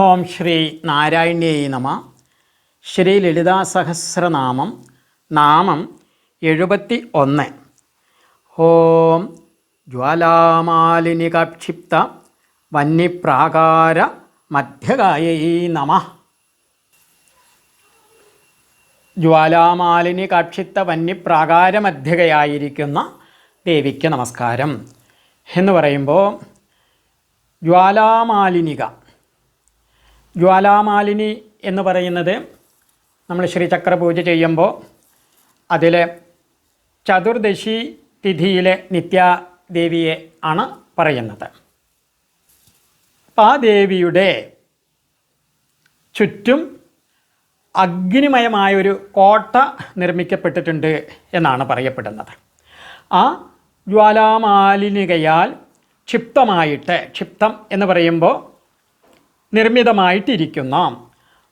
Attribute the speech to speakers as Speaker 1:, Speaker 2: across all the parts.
Speaker 1: ഓം ശ്രീ നാരായണ്യേ നമ. ശ്രീ ലളിതാ സഹസ്രനാമം നാമം എഴുപത്തി ഒന്ന് ഓം ജ്വാലാമാലിനികാക്ഷിപ്ത വന്യപ്രാകാര മധ്യകായൈ നമ. ജ്വാലാമാലിനി കാക്ഷിത്ത വന്യപ്രാകാര മധ്യകയായിരിക്കുന്ന ദേവിക്ക് നമസ്കാരം. എന്ന് പറയുമ്പോൾ ജ്വാലാമാലിനിക ജ്വാലാമാലിനി എന്ന് പറയുന്നത് നമ്മൾ ശ്രീചക്ര പൂജ ചെയ്യുമ്പോൾ അതിൽ ചതുർദശി തിഥിയിലെ നിത്യാദേവിയെ ആണ് പറയുന്നത്. അപ്പം ആ ദേവിയുടെ ചുറ്റും അഗ്നിമയമായൊരു കോട്ട നിർമ്മിക്കപ്പെട്ടിട്ടുണ്ട് എന്നാണ് പറയപ്പെടുന്നത്. ആ ജ്വാലാമാലിനികയാൽ ക്ഷിപ്തമായിട്ട് ക്ഷിപ്തം എന്ന് പറയുമ്പോൾ നിർമ്മിതമായിട്ടിരിക്കുന്ന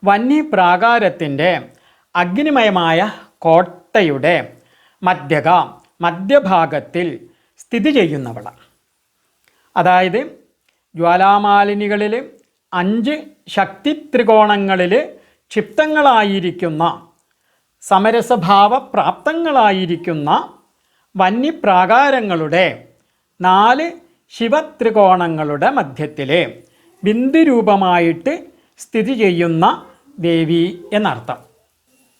Speaker 1: വന്യപ്രാകാരത്തിന്റെ അഗ്നിമയമായ കോട്ടയുടെ മധ്യക മധ്യഭാഗത്തിൽ സ്ഥിതി ചെയ്യുന്നവള അതായത് ജ്വാലാമാലിനികളിൽ അഞ്ച് ശക്തി ത്രികോണങ്ങളിൽ ക്ഷിപ്തങ്ങളായിരിക്കുന്ന സമരസഭാവപ്രാപ്തങ്ങളായിരിക്കുന്ന വന്യപ്രാകാരങ്ങളുടെ നാല് ശിവത്രികോണങ്ങളുടെ മധ്യത്തിലെ ബിന്ദുരൂപമായിട്ട് സ്ഥിതി ചെയ്യുന്ന ദേവി എന്നർത്ഥം.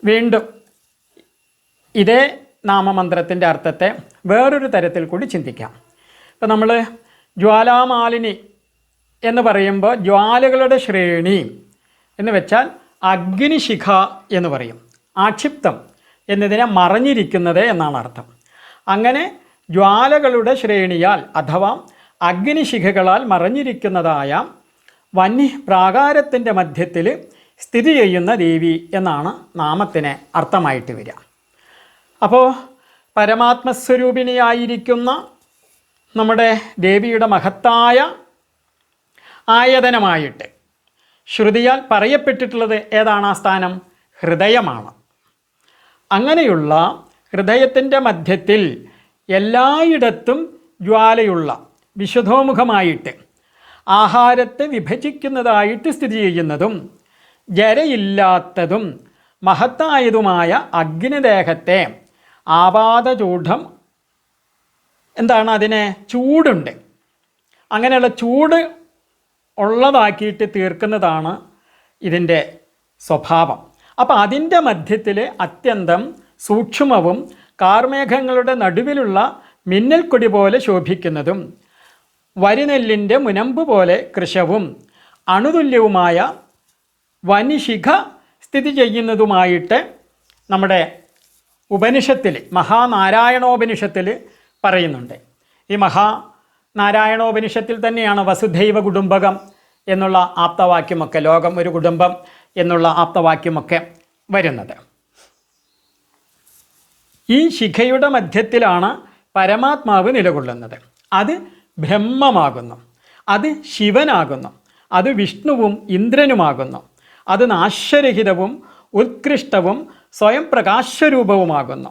Speaker 1: വീണ്ടും ഇതേ നാമമന്ത്രത്തിന്റെ അർത്ഥത്തെ വേറൊരു തരത്തിൽ കൂടി ചിന്തിക്കാം. ഇപ്പം നമ്മൾ ജ്വാലാമാലിനി എന്ന് പറയുമ്പോൾ ജ്വാലകളുടെ ശ്രേണി എന്ന് വെച്ചാൽ അഗ്നിശിഖ എന്ന് പറയും. ആക്ഷിപ്തം എന്നതിനെ മറഞ്ഞിരിക്കുന്നത് എന്നാണ് അർത്ഥം. അങ്ങനെ ജ്വാലകളുടെ ശ്രേണിയാൽ അഥവാ അഗ്നിശിഖകളാൽ മറഞ്ഞിരിക്കുന്നതായ വന്യ പ്രാകാരത്തിന്റെ മധ്യത്തിൽ സ്ഥിതി ചെയ്യുന്ന ദേവി എന്നാണ് നാമത്തിന് അർത്ഥമായിട്ട് വരിക. അപ്പോൾ പരമാത്മസ്വരൂപിണിയായിരിക്കുന്ന നമ്മുടെ ദേവിയുടെ മഹത്തായ ആയതനമായിട്ട് ശ്രുതിയാൽ പറയപ്പെട്ടിട്ടുള്ളത് ഏതാണ് ആ സ്ഥാനം? ഹൃദയമാണ്. അങ്ങനെയുള്ള ഹൃദയത്തിന്റെ മധ്യത്തിൽ എല്ലായിടത്തും ജ്വാലയുള്ള വിശുദ്ധോമുഖമായിട്ട് ആഹാരത്തെ വിഭജിക്കുന്നതായിട്ട് സ്ഥിതി ചെയ്യുന്നതും ജരയില്ലാത്തതും മഹത്തായതുമായ അഗ്നിദേഹത്തെ ആപാദചൂഢം എന്താണ് അതിനെ? ചൂടുണ്ട്. അങ്ങനെയുള്ള ചൂട് ഉള്ളതാക്കിയിട്ട് തീർക്കുന്നതാണ് ഇതിന്റെ സ്വഭാവം. അപ്പോൾ അതിന്റെ മധ്യത്തിൽ അത്യന്തം സൂക്ഷ്മവും കാർമേഘങ്ങളുടെ നടുവിലുള്ള മിന്നൽക്കൊടി പോലെ ശോഭിക്കുന്നതും വരിനെല്ലിന്റെ മുനമ്പ് പോലെ കൃശവും അണുതുല്യവുമായ വനിശിഖ സ്ഥിതി ചെയ്യുന്നതുമായിട്ട് നമ്മുടെ ഉപനിഷത്തിൽ മഹാനാരായണോപനിഷത്തിൽ പറയുന്നുണ്ട്. ഈ മഹാ നാരായണോപനിഷത്തിൽ തന്നെയാണ് വസുധൈവ കുടുംബകം എന്നുള്ള ആപ്തവാക്യമൊക്കെ ലോകം ഒരു കുടുംബം എന്നുള്ള ആപ്തവാക്യമൊക്കെ വരുന്നത്. ഈ ശിഖയുടെ മധ്യത്തിലാണ് പരമാത്മാവ് നിലകൊള്ളുന്നത്. അത് ബ്രഹ്മമാകുന്നു. അത് ശിവനാകുന്നു. അത് വിഷ്ണുവും ഇന്ദ്രനുമാകുന്നു. അത് നാശരഹിതവും ഉത്കൃഷ്ടവും സ്വയം പ്രകാശരൂപവുമാകുന്നു.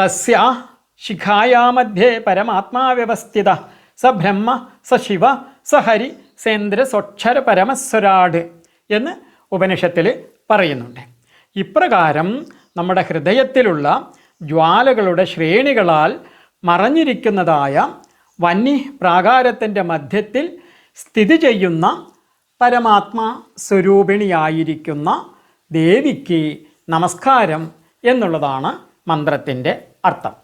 Speaker 1: തസ്യ ശിഖായാമധ്യേ പരമാത്മാവ്യവസ്ഥിത സ ബ്രഹ്മ സ ശിവ സ ഹരി സേന്ദ്ര സ്വക്ഷര പരമസ്വരാട് എന്ന് ഉപനിഷത്തിൽ പറയുന്നുണ്ട്. ഇപ്രകാരം നമ്മുടെ ഹൃദയത്തിലുള്ള ജ്വാലകളുടെ ശ്രേണികളാൽ മറഞ്ഞിരിക്കുന്നതായ വന്യ പ്രാകാരത്തിന്റെ മധ്യത്തിൽ സ്ഥിതി ചെയ്യുന്ന പരമാത്മാ സ്വരൂപിണിയായിരിക്കുന്ന ദേവിക്ക് നമസ്കാരം എന്നുള്ളതാണ് മന്ത്രത്തിന്റെ അർത്ഥം.